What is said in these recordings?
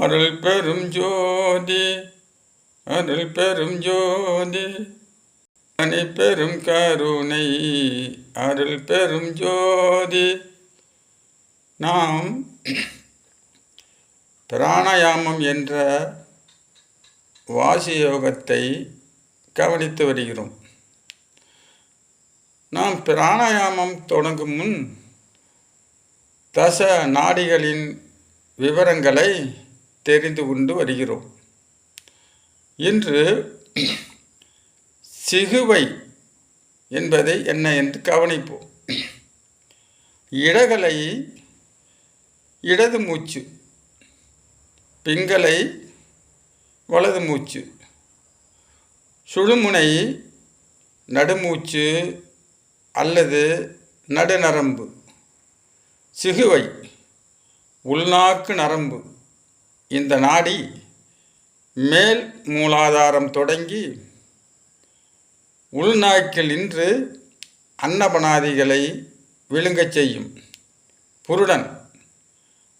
அருள் பெரும் ஜோதி அருள் பெரும் ஜோதி. அணி பெரும் கருணை அருள் பெரும் ஜோதி. நாம் பிராணாயாமம் என்ற வாசியோகத்தை கவனித்து வருகிறோம். நாம் பிராணாயாமம் தொடங்கும் முன் தச நாடிகளின் விவரங்களை தெரிந்து கொண்டு வருகிறோம். இன்று சிகுவை என்பதை என்ன என்று கவனிப்போம். இடகலை இடது மூச்சு பிங்களை வலது மூச்சு சுழுமுனை நடுமூச்சு அல்லது நடுநரம்பு சிகுவை உள்நாக்கு நரம்பு இந்த நாடி மேல் மூலாதாரம் தொடங்கி உள்நாக்கில் இன்று அன்னபனாதிகளை விழுங்கச் செய்யும். புருடன்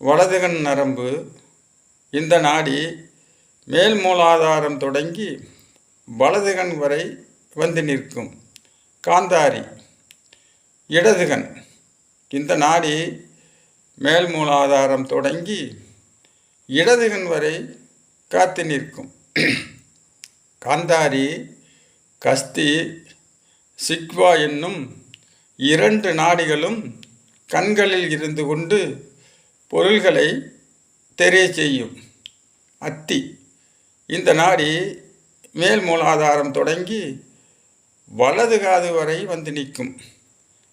வலதுகண் நரம்பு இந்த நாடி மேல் மூலாதாரம் தொடங்கி வலதுகண் வரை வந்து நிற்கும். காந்தாரி இடதுகண் இந்த நாடி மேல் மூலாதாரம் தொடங்கி இடதுகண் வரை காத்து நிற்கும். காந்தாரி கஸ்தி சிக்வா என்னும் இரண்டு நாடிகளும் கண்களில் இருந்து கொண்டு பொருள்களை தெரிய செய்யும். அத்தி இந்த நாடி மேல் மூலாதாரம் தொடங்கி வலது காது வரை வந்து நிற்கும்.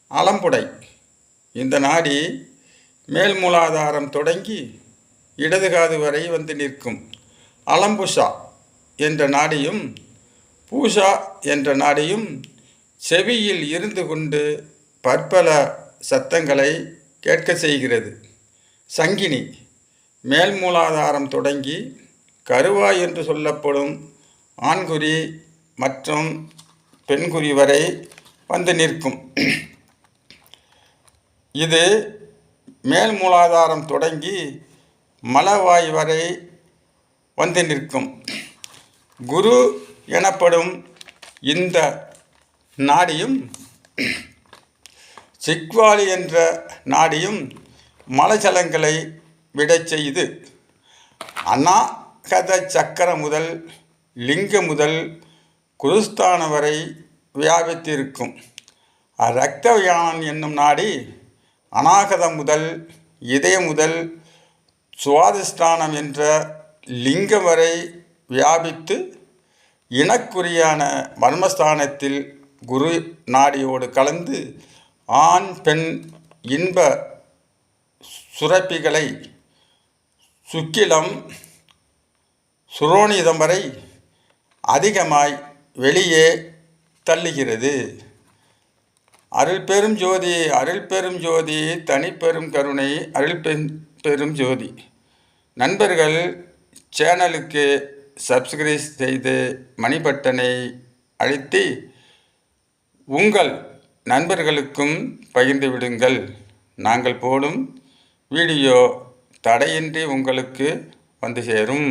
அலம்புடை இந்த நாடி மேல் மூலாதாரம் தொடங்கி இடது காது வரை வந்து நிற்கும். அலம்புஷா என்ற நாடியும் பூஷா என்ற நாடியும் செவியில் இருந்து கொண்டு பற்பல சத்தங்களை கேட்க செய்கிறது. சங்கினி மேல் மூலாதாரம் தொடங்கி கருவாய் என்று சொல்லப்படும் ஆண்குறி மற்றும் பெண்குறி வரை வந்து நிற்கும். இது மேல் மூலாதாரம் தொடங்கி மலவாய் வரை வந்து நிற்கும். குரு எனப்படும் இந்த நாடியும் சிக்வாலி என்ற நாடியும் மலஜலங்களை விடச் செய்து அநாகத சக்கர முதல் லிங்க முதல் குருஸ்தானம் வரை வியாபித்திருக்கும். இரத்தவியான் என்னும் நாடி அநாகதம் முதல் இதயம் முதல் சுவாதிஷ்டானம் என்ற லிங்கம் வரை வியாபித்து இனக்குறியான மர்மஸ்தானத்தில் குரு நாடியோடு கலந்து ஆண் பெண் இன்ப சுரப்பிகளை சுக்கிலம் சுரோனிதம் வரை அதிகமாய் வெளியே தள்ளுகிறது. அருள் பெரும் ஜோதி அருள் பெரும் ஜோதி தனிப்பெரும் கருணை அருள் பெரும் பெரும் ஜோதி. நண்பர்கள் சேனலுக்கு சப்ஸ்கிரைப் செய்து மணி பட்டனை அழுத்தி உங்கள் நண்பர்களுக்கும் பகிர்ந்து விடுங்கள். நாங்கள் போடும் வீடியோ தடையின்றி உங்களுக்கு வந்து சேரும்.